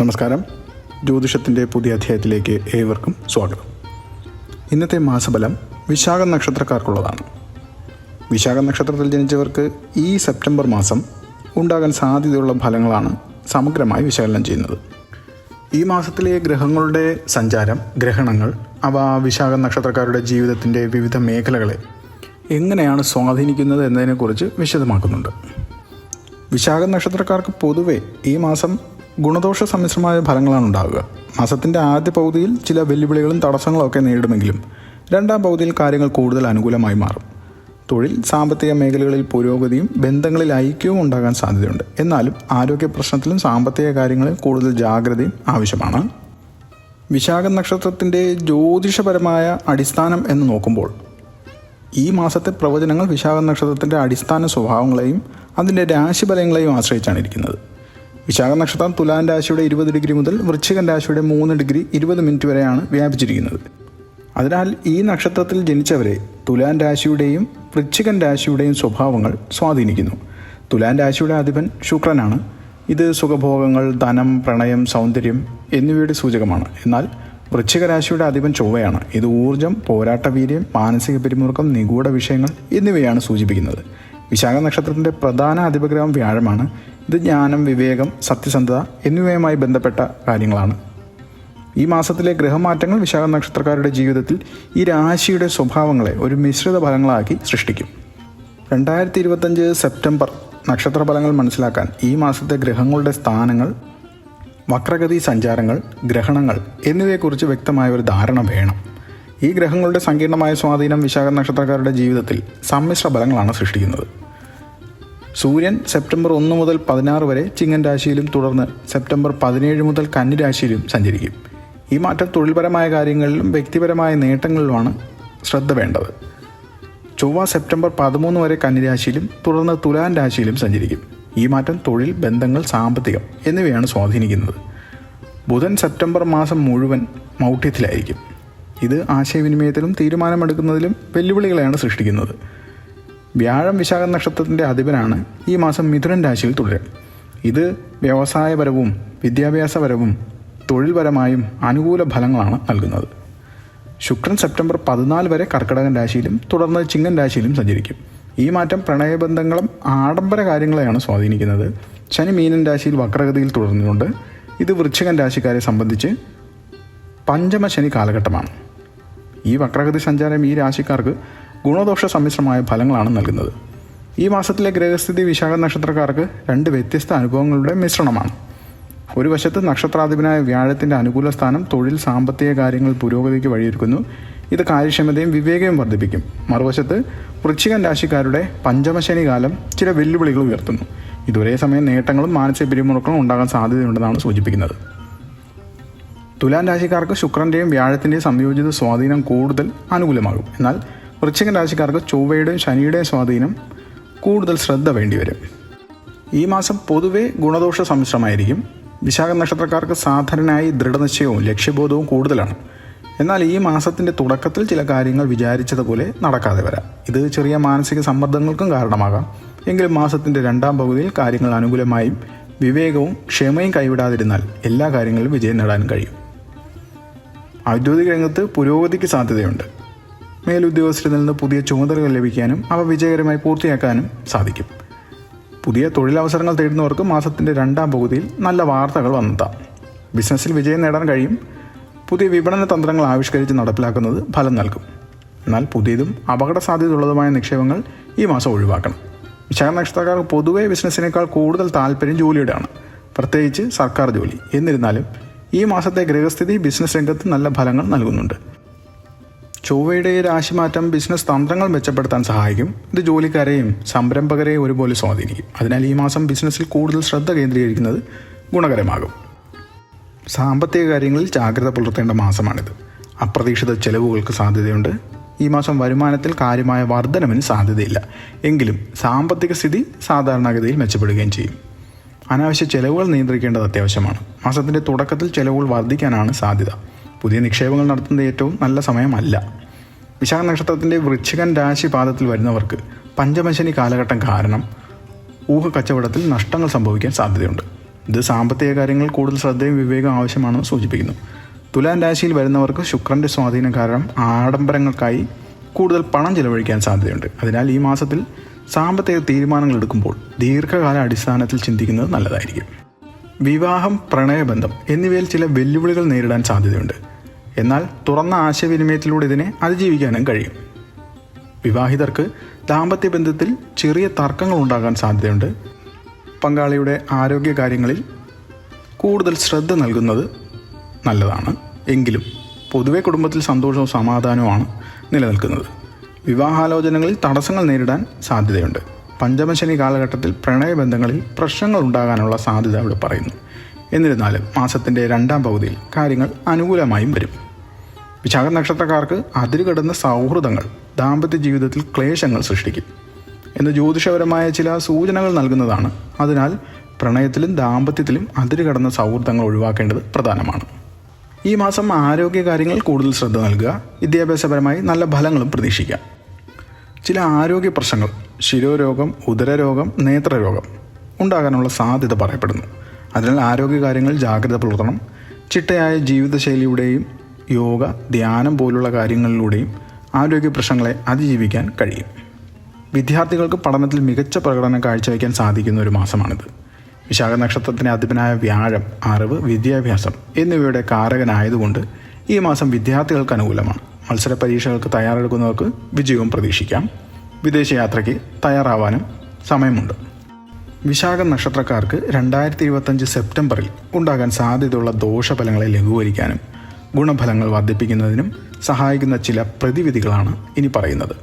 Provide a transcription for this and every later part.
നമസ്കാരം. ജ്യോതിഷത്തിന്റെ പുതിയ അധ്യായത്തിലേക്ക് ഏവർക്കും സ്വാഗതം. ഇന്നത്തെ മാസഫലം വിശാഖ നക്ഷത്രക്കാർക്കുള്ളതാണ്. വിശാഖ നക്ഷത്രത്തിൽ ജനിച്ചവർക്ക് ഈ സെപ്റ്റംബർ മാസം ഉണ്ടാകാൻ സാധ്യതയുള്ള ഫലങ്ങളാണ് സമഗ്രമായി വിശകലനം ചെയ്യുന്നത്. ഈ മാസത്തിലെ ഗ്രഹങ്ങളുടെ സഞ്ചാരം ഗ്രഹണങ്ങൾ അവ വിശാഖ നക്ഷത്രക്കാരുടെ ജീവിതത്തിന്റെ വിവിധ മേഖലകളെ എങ്ങനെയാണ് സ്വാധീനിക്കുന്നത് എന്നതിനെക്കുറിച്ച് വിശദമാക്കുന്നുണ്ട്. വിശാഖ നക്ഷത്രക്കാർക്ക് പൊതുവെ ഈ മാസം ഗുണദോഷ സമ്മിശ്രമായ ഫലങ്ങളാണ് ഉണ്ടാവുക. മാസത്തിന്റെ ആദ്യ പകുതിയിൽ ചില വെല്ലുവിളികളും തടസ്സങ്ങളും ഒക്കെ നേരിടുമെങ്കിലും രണ്ടാം പകുതിയിൽ കാര്യങ്ങൾ കൂടുതൽ അനുകൂലമായി മാറും. തൊഴിൽ സാമ്പത്തിക മേഖലകളിൽ പുരോഗതിയും ബന്ധങ്ങളിൽ ഐക്യവും ഉണ്ടാകാൻ സാധ്യതയുണ്ട്. എന്നാലും ആരോഗ്യ പ്രശ്നത്തിലും സാമ്പത്തിക കാര്യങ്ങളിൽ കൂടുതൽ ജാഗ്രതയും ആവശ്യമാണ്. വിശാഖ നക്ഷത്രത്തിന്റെ ജ്യോതിഷപരമായ അടിസ്ഥാനം എന്ന് നോക്കുമ്പോൾ ഈ മാസത്തെ പ്രവചനങ്ങൾ വിശാഖ നക്ഷത്രത്തിന്റെ അടിസ്ഥാന സ്വഭാവങ്ങളെയും അതിന്റെ രാശിഫലങ്ങളെയും ആശ്രയിച്ചാണ് ഇരിക്കുന്നത്. വിശാഖ നക്ഷത്രം തുലാൻ രാശിയുടെ ഇരുപത് ഡിഗ്രി മുതൽ വൃശ്ചികൻ രാശിയുടെ മൂന്ന് ഡിഗ്രി ഇരുപത് മിനിറ്റ് വരെയാണ് വ്യാപിച്ചിരിക്കുന്നത്. അതിനാൽ ഈ നക്ഷത്രത്തിൽ ജനിച്ചവരെ തുലാൻ രാശിയുടെയും വൃശ്ചികൻ രാശിയുടെയും സ്വഭാവങ്ങൾ സ്വാധീനിക്കുന്നു. തുലാൻ രാശിയുടെ അധിപൻ ശുക്രനാണ്. ഇത് സുഖഭോഗങ്ങൾ ധനം പ്രണയം സൗന്ദര്യം എന്നിവയുടെ സൂചകമാണ്. എന്നാൽ വൃശ്ചിക രാശിയുടെ അധിപൻ ചൊവ്വയാണ്. ഇത് ഊർജം പോരാട്ടവീര്യം മാനസിക പിരിമുറുക്കം നിഗൂഢ വിഷയങ്ങൾ എന്നിവയാണ് സൂചിപ്പിക്കുന്നത്. വിശാഖ നക്ഷത്രത്തിന്റെ പ്രധാന അധിപഗ്രഹം വ്യാഴമാണ്. ഇത് ജ്ഞാനം വിവേകം സത്യസന്ധത എന്നിവയുമായി ബന്ധപ്പെട്ട കാര്യങ്ങളാണ്. ഈ മാസത്തിലെ ഗ്രഹമാറ്റങ്ങൾ വിശാഖ നക്ഷത്രക്കാരുടെ ജീവിതത്തിൽ ഈ രാശിയുടെ സ്വഭാവങ്ങളെ ഒരു മിശ്രിത ഫലങ്ങളാക്കി സൃഷ്ടിക്കും. രണ്ടായിരത്തി ഇരുപത്തഞ്ച് സെപ്റ്റംബർ നക്ഷത്ര ഫലങ്ങൾ മനസ്സിലാക്കാൻ ഈ മാസത്തെ ഗ്രഹങ്ങളുടെ സ്ഥാനങ്ങൾ വക്രഗതി സഞ്ചാരങ്ങൾ ഗ്രഹണങ്ങൾ എന്നിവയെക്കുറിച്ച് വ്യക്തമായ ഒരു ധാരണ വേണം. ഈ ഗ്രഹങ്ങളുടെ സങ്കീർണമായ സ്വാധീനം വിശാഖ നക്ഷത്രക്കാരുടെ ജീവിതത്തിൽ സമ്മിശ്ര ഫലങ്ങളാണ് സൃഷ്ടിക്കുന്നത്. സൂര്യൻ സെപ്റ്റംബർ ഒന്ന് മുതൽ പതിനാറ് വരെ ചിങ്ങൻ രാശിയിലും തുടർന്ന് സെപ്റ്റംബർ പതിനേഴ് മുതൽ കന്നി രാശിയിലും സഞ്ചരിക്കും. ഈ മാറ്റം തൊഴിൽപരമായ കാര്യങ്ങളിലും വ്യക്തിപരമായ നേട്ടങ്ങളിലുമാണ് ശ്രദ്ധ വേണ്ടത്. ചൊവ്വ സെപ്റ്റംബർ പതിമൂന്ന് വരെ കന്നിരാശിയിലും തുടർന്ന് തുലാൻ രാശിയിലും സഞ്ചരിക്കും. ഈ മാറ്റം തൊഴിൽ ബന്ധങ്ങൾ സാമ്പത്തികം എന്നിവയാണ് സ്വാധീനിക്കുന്നത്. ബുധൻ സെപ്റ്റംബർ മാസം മുഴുവൻ മൗഢ്യത്തിലായിരിക്കും. ഇത് ആശയവിനിമയത്തിലും തീരുമാനമെടുക്കുന്നതിലും വെല്ലുവിളികളെയാണ് സൃഷ്ടിക്കുന്നത്. വ്യാഴം വിശാഖ നക്ഷത്രത്തിന്റെ അധിപനാണ് ഈ മാസം മിഥുനൻ രാശിയിൽ തുടരും ഇത് വ്യവസായപരവും വിദ്യാഭ്യാസപരവും തൊഴിൽപരമായും അനുകൂല ഫലങ്ങളാണ് നൽകുന്നത്. ശുക്രൻ സെപ്റ്റംബർ പതിനാല് വരെ കർക്കിടകൻ രാശിയിലും തുടർന്ന് ചിങ്ങൻ രാശിയിലും സഞ്ചരിക്കും. ഈ മാറ്റം പ്രണയബന്ധങ്ങളും ആഡംബര കാര്യങ്ങളെയാണ് സ്വാധീനിക്കുന്നത്. ശനി മീനൻ രാശിയിൽ വക്രഗതിയിൽ തുടർന്നുകൊണ്ട് ഇത് വൃശ്ചികൻ രാശിക്കാരെ സംബന്ധിച്ച് പഞ്ചമ പഞ്ചമശനി കാലഘട്ടമാണ്. ഈ വക്രഗതി സഞ്ചാരം ഈ രാശിക്കാർക്ക് ഗുണദോഷ സമ്മിശ്രമായ ഫലങ്ങളാണ് നൽകുന്നത്. ഈ മാസത്തിലെ ഗ്രഹസ്ഥിതി വിശാഖ നക്ഷത്രക്കാർക്ക് രണ്ട് വ്യത്യസ്ത അനുഭവങ്ങളുടെ മിശ്രണമാണ്. ഒരു വശത്ത് നക്ഷത്രാധിപനായ വ്യാഴത്തിന്റെ അനുകൂല സ്ഥാനം തൊഴിൽ സാമ്പത്തിക കാര്യങ്ങൾ പുരോഗതിക്ക് വഴിയൊരുക്കുന്നു. ഇത് കാര്യക്ഷമതയും വിവേകവും വർദ്ധിപ്പിക്കും. മറുവശത്ത് വൃശ്ചികൻ രാശിക്കാരുടെ പഞ്ചമശനി കാലം ചില വെല്ലുവിളികൾ ഉയർത്തുന്നു. ഇതൊരേ സമയം നേട്ടങ്ങളും മാനസിക പിരിമുറുക്കളും ഉണ്ടാകാൻ സാധ്യതയുണ്ടെന്നാണ് സൂചിപ്പിക്കുന്നത്. തുലാം രാശിക്കാർക്ക് ശുക്രന്റെയും വ്യാഴത്തിന്റെയും സംയോജിത സ്വാധീനം കൂടുതൽ അനുകൂലമാകും. എന്നാൽ വൃശ്ചികൻ രാശിക്കാർക്ക് ചൊവ്വയുടെയും ശനിയുടെയും സ്വാധീനം കൂടുതൽ ശ്രദ്ധ വേണ്ടിവരും ഈ മാസം പൊതുവെ ഗുണദോഷ സമ്മിശ്രമായിരിക്കും. വിശാഖ നക്ഷത്രക്കാർക്ക് സാധാരണയായി ദൃഢനിശ്ചയവും ലക്ഷ്യബോധവും കൂടുതലാണ്. എന്നാൽ ഈ മാസത്തിന്റെ തുടക്കത്തിൽ ചില കാര്യങ്ങൾ വിചാരിച്ചതുപോലെ നടക്കാതെ വരാം. ഇത് ചെറിയ മാനസിക സമ്മർദ്ദങ്ങൾക്കും കാരണമാകാം. എങ്കിലും മാസത്തിന്റെ രണ്ടാം പകുതിയിൽ കാര്യങ്ങൾ അനുകൂലമായും വിവേകവും ക്ഷമയും കൈവിടാതിരുന്നാൽ എല്ലാ കാര്യങ്ങളിലും വിജയം നേടാനും കഴിയും. ഔദ്യോഗിക രംഗത്ത് പുരോഗതിക്ക് സാധ്യതയുണ്ട്. മേലുദ്യോഗസ്ഥരിൽ നിന്ന് പുതിയ ചുമതലകൾ ലഭിക്കാനും അവ വിജയകരമായി പൂർത്തിയാക്കാനും സാധിക്കും. പുതിയ തൊഴിലവസരങ്ങൾ തേടുന്നവർക്ക് മാസത്തിന്റെ രണ്ടാം പകുതിയിൽ നല്ല വാർത്തകൾ വന്നെത്താം. ബിസിനസ്സിൽ വിജയം നേടാൻ കഴിയും. പുതിയ വിപണന തന്ത്രങ്ങൾ ആവിഷ്കരിച്ച് നടപ്പിലാക്കുന്നത് ഫലം നൽകും. എന്നാൽ പുതിയതും അപകട സാധ്യതയുള്ളതുമായ നിക്ഷേപങ്ങൾ ഈ മാസം ഒഴിവാക്കണം. വിശാഖ നക്ഷത്രക്കാർക്ക് പൊതുവേ ബിസിനസ്സിനേക്കാൾ കൂടുതൽ താല്പര്യം ജോലിയുടെയാണ് പ്രത്യേകിച്ച് സർക്കാർ ജോലി. എന്നിരുന്നാലും ഈ മാസത്തെ ഗൃഹസ്ഥിതി ബിസിനസ് രംഗത്ത് നല്ല ഫലങ്ങൾ നൽകുന്നുണ്ട്. ചൊവ്വയുടെ രാശിമാറ്റം ബിസിനസ് തന്ത്രങ്ങൾ മെച്ചപ്പെടുത്താൻ സഹായിക്കും. ഇത് ജോലിക്കാരെയും സംരംഭകരെയും ഒരുപോലെ സ്വാധീനിക്കും. അതിനാൽ ഈ മാസം ബിസിനസ്സിൽ കൂടുതൽ ശ്രദ്ധ കേന്ദ്രീകരിക്കുന്നത് ഗുണകരമാകും. സാമ്പത്തിക കാര്യങ്ങളിൽ ജാഗ്രത പുലർത്തേണ്ട മാസമാണിത്. അപ്രതീക്ഷിത ചെലവുകൾക്ക് സാധ്യതയുണ്ട്. ഈ മാസം വരുമാനത്തിൽ കാര്യമായ വർധനവിന് സാധ്യതയില്ല. എങ്കിലും സാമ്പത്തിക സ്ഥിതി സാധാരണഗതിയിൽ മെച്ചപ്പെടുകയും ചെയ്യും. അനാവശ്യ ചെലവുകൾ നിയന്ത്രിക്കേണ്ടത് അത്യാവശ്യമാണ്. മാസത്തിന്റെ തുടക്കത്തിൽ ചെലവുകൾ വർദ്ധിക്കാനാണ് സാധ്യത. പുതിയ നിക്ഷേപങ്ങൾ നടത്തുന്നത് ഏറ്റവും നല്ല സമയമല്ല. വിശാഖ നക്ഷത്രത്തിന്റെ വൃശ്ചികൻ രാശി പാദത്തിൽ വരുന്നവർക്ക് പഞ്ചമശനി കാലഘട്ടം കാരണം ഊഹ കച്ചവടത്തിൽ നഷ്ടങ്ങൾ സംഭവിക്കാൻ സാധ്യതയുണ്ട്. ഇത് സാമ്പത്തിക കാര്യങ്ങൾ കൂടുതൽ ശ്രദ്ധയും വിവേകം ആവശ്യമാണെന്ന് സൂചിപ്പിക്കുന്നു. തുലാൻ രാശിയിൽ വരുന്നവർക്ക് ശുക്രന്റെ സ്വാധീനം കാരണം ആഡംബരങ്ങൾക്കായി കൂടുതൽ പണം ചിലവഴിക്കാൻ സാധ്യതയുണ്ട്. അതിനാൽ ഈ മാസത്തിൽ സാമ്പത്തിക തീരുമാനങ്ങൾ എടുക്കുമ്പോൾ ദീർഘകാല അടിസ്ഥാനത്തിൽ ചിന്തിക്കുന്നത് നല്ലതായിരിക്കും. വിവാഹം പ്രണയബന്ധം എന്നിവയിൽ ചില വെല്ലുവിളികൾ നേരിടാൻ സാധ്യതയുണ്ട്. എന്നാൽ തുറന്ന ആശയവിനിമയത്തിലൂടെ ഇതിനെ അതിജീവിക്കാനും കഴിയും. വിവാഹിതർക്ക് ദാമ്പത്യ ബന്ധത്തിൽ ചെറിയ തർക്കങ്ങൾ ഉണ്ടാകാൻ സാധ്യതയുണ്ട്. പങ്കാളിയുടെ ആരോഗ്യ കാര്യങ്ങളിൽ കൂടുതൽ ശ്രദ്ധ നൽകുന്നത് നല്ലതാണ്. എങ്കിലും പൊതുവെ കുടുംബത്തിൽ സന്തോഷവും സമാധാനവുമാണ് നിലനിൽക്കുന്നത്. വിവാഹാലോചനകളിൽ തടസ്സങ്ങൾ നേരിടാൻ സാധ്യതയുണ്ട്. പഞ്ചമശനി കാലഘട്ടത്തിൽ പ്രണയബന്ധങ്ങളിൽ പ്രശ്നങ്ങൾ ഉണ്ടാകാനുള്ള സാധ്യത അവിടെ പറയുന്നു. എന്നിരുന്നാലും മാസത്തിന്റെ രണ്ടാം പകുതിയിൽ കാര്യങ്ങൾ അനുകൂലമായും വരും. വിശാഖ നക്ഷത്രക്കാർക്ക് അതിരുകടന്ന സൗഹൃദങ്ങൾ ദാമ്പത്യ ജീവിതത്തിൽ ക്ലേശങ്ങൾ സൃഷ്ടിക്കും. എന്ന് ജ്യോതിഷപരമായ ചില സൂചനകൾ നൽകുന്നതാണ്. അതിനാൽ പ്രണയത്തിലും ദാമ്പത്യത്തിലും അതിരുകടന്ന സൗഹൃദങ്ങൾ ഒഴിവാക്കേണ്ടത് പ്രധാനമാണ്. ഈ മാസം ആരോഗ്യ കാര്യങ്ങൾ കൂടുതൽ ശ്രദ്ധ നൽകുക വിദ്യാഭ്യാസപരമായി നല്ല ഫലങ്ങളും പ്രതീക്ഷിക്കാം. ചില ആരോഗ്യ പ്രശ്നങ്ങൾ ശിരോരോഗം ഉദരരോഗം നേത്രരോഗം ഉണ്ടാകാനുള്ള സാധ്യത പറയപ്പെടുന്നു. അതിനാൽ ആരോഗ്യകാര്യങ്ങൾ ജാഗ്രത പുലർത്തണം. ചിട്ടയായ ജീവിതശൈലിയുടെയും യോഗ ധ്യാനം പോലുള്ള കാര്യങ്ങളിലൂടെയും ആരോഗ്യ പ്രശ്നങ്ങളെ അതിജീവിക്കാൻ കഴിയും. വിദ്യാർത്ഥികൾക്ക് പഠനത്തിൽ മികച്ച പ്രകടനം കാഴ്ചവെക്കാൻ സാധിക്കുന്ന ഒരു മാസമാണിത്. വിശാഖ നക്ഷത്രത്തിന് അധിപനായ വ്യാഴം അറിവ് വിദ്യാഭ്യാസം എന്നിവയുടെ കാരകനായതുകൊണ്ട് ഈ മാസം വിദ്യാർത്ഥികൾക്ക് അനുകൂലമാണ്. മത്സര പരീക്ഷകൾക്ക് തയ്യാറെടുക്കുന്നവർക്ക് വിജയവും പ്രതീക്ഷിക്കാം. വിദേശയാത്രയ്ക്ക് തയ്യാറാവാനും സമയമുണ്ട്. വിശാഖ നക്ഷത്രക്കാർക്ക് രണ്ടായിരത്തി ഇരുപത്തഞ്ച് സെപ്റ്റംബറിൽ ഉണ്ടാകാൻ സാധ്യതയുള്ള ദോഷഫലങ്ങളെ ലഘൂകരിക്കാനും ഗുണഫലങ്ങൾ വർദ്ധിപ്പിക്കുന്നതിനും സഹായിക്കുന്ന ചില പ്രതിവിധികളാണ് ഇനി പറയുന്നത്.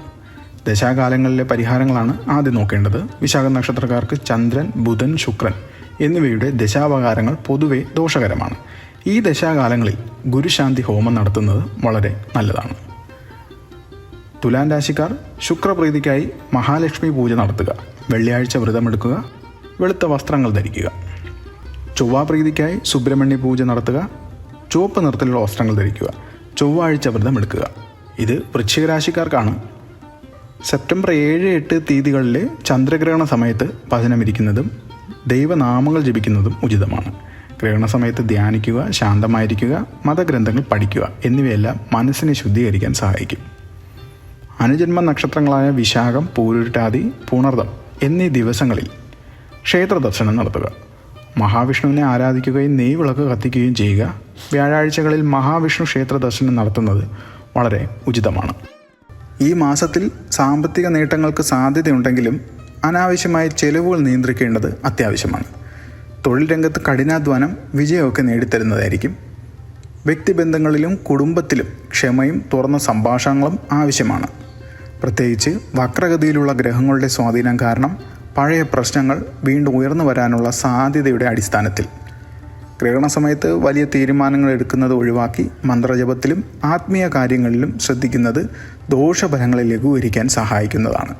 ദശാകാലങ്ങളിലെ പരിഹാരങ്ങളാണ് ആദ്യം നോക്കേണ്ടത്. വിശാഖ നക്ഷത്രക്കാർക്ക് ചന്ദ്രൻ ബുധൻ ശുക്രൻ എന്നിവയുടെ ദശാപകാരങ്ങൾ പൊതുവെ ദോഷകരമാണ്. ഈ ദശാകാലങ്ങളിൽ ഗുരുശാന്തി ഹോമം നടത്തുന്നത് വളരെ നല്ലതാണ്. തുലാൻ രാശിക്കാർ ശുക്രപ്രീതിക്കായി മഹാലക്ഷ്മി പൂജ നടത്തുക വെള്ളിയാഴ്ച വ്രതമെടുക്കുക വെളുത്ത വസ്ത്രങ്ങൾ ധരിക്കുക. ചൊവ്വാപ്രീതിക്കായി സുബ്രഹ്മണ്യ പൂജ നടത്തുക ചുവപ്പ് നിറത്തിലുള്ള വസ്ത്രങ്ങൾ ധരിക്കുക ചൊവ്വാഴ്ച വ്രതമെടുക്കുക. ഇത് വൃശ്ചിക രാശിക്കാർക്കാണ്. സെപ്റ്റംബർ ഏഴ് എട്ട് തീയതികളിലെ ചന്ദ്രഗ്രഹണ സമയത്ത് ഭജനമിരിക്കുന്നതും ദൈവനാമങ്ങൾ ജപിക്കുന്നതും ഉചിതമാണ്. ഗ്രഹണ സമയത്ത് ധ്യാനിക്കുക ശാന്തമായിരിക്കുക മതഗ്രന്ഥങ്ങൾ പഠിക്കുക എന്നിവയെല്ലാം മനസ്സിനെ ശുദ്ധീകരിക്കാൻ സഹായിക്കും. അനുജന്മ നക്ഷത്രങ്ങളായ വിശാഖം പൂരുരുട്ടാതി പുണർദം എന്നീ ദിവസങ്ങളിൽ ക്ഷേത്ര ദർശനം നടത്തുക. മഹാവിഷ്ണുവിനെ ആരാധിക്കുകയും നെയ്വിളക്ക് കത്തിക്കുകയും ചെയ്യുക. വ്യാഴാഴ്ചകളിൽ മഹാവിഷ്ണു ക്ഷേത്ര ദർശനം നടത്തുന്നത് വളരെ ഉചിതമാണ്. ഈ മാസത്തിൽ സാമ്പത്തിക നേട്ടങ്ങൾക്ക് സാധ്യതയുണ്ടെങ്കിലും അനാവശ്യമായ ചെലവുകൾ നിയന്ത്രിക്കേണ്ടത് അത്യാവശ്യമാണ്. തൊഴിൽ രംഗത്ത് കഠിനാധ്വാനം വിജയമൊക്കെ നേടിത്തരുന്നതായിരിക്കും. വ്യക്തിബന്ധങ്ങളിലും കുടുംബത്തിലും ക്ഷമയും തുറന്ന സംഭാഷണങ്ങളും ആവശ്യമാണ്. പ്രത്യേകിച്ച് വക്രഗതിയിലുള്ള ഗ്രഹങ്ങളുടെ സ്വാധീനം കാരണം പഴയ പ്രശ്നങ്ങൾ വീണ്ടും ഉയർന്നു വരാനുള്ള സാധ്യതയുടെ അടിസ്ഥാനത്തിൽ. ഗ്രഹണ സമയത്ത് വലിയ തീരുമാനങ്ങൾ എടുക്കുന്നത് ഒഴിവാക്കി മന്ത്രജപത്തിലും ആത്മീയ കാര്യങ്ങളിലും ശ്രദ്ധിക്കുന്നത് ദോഷഫലങ്ങളെ ലഘൂകരിക്കാൻ സഹായിക്കുന്നതാണ്.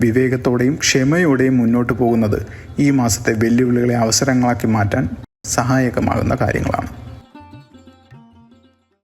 വിവേകത്തോടെയും ക്ഷമയോടെയും മുന്നോട്ട് പോകുന്നത് ഈ മാസത്തെ വെല്ലുവിളികളെ അവസരങ്ങളാക്കി മാറ്റാൻ സഹായകമാകുന്ന കാര്യങ്ങളാണ്.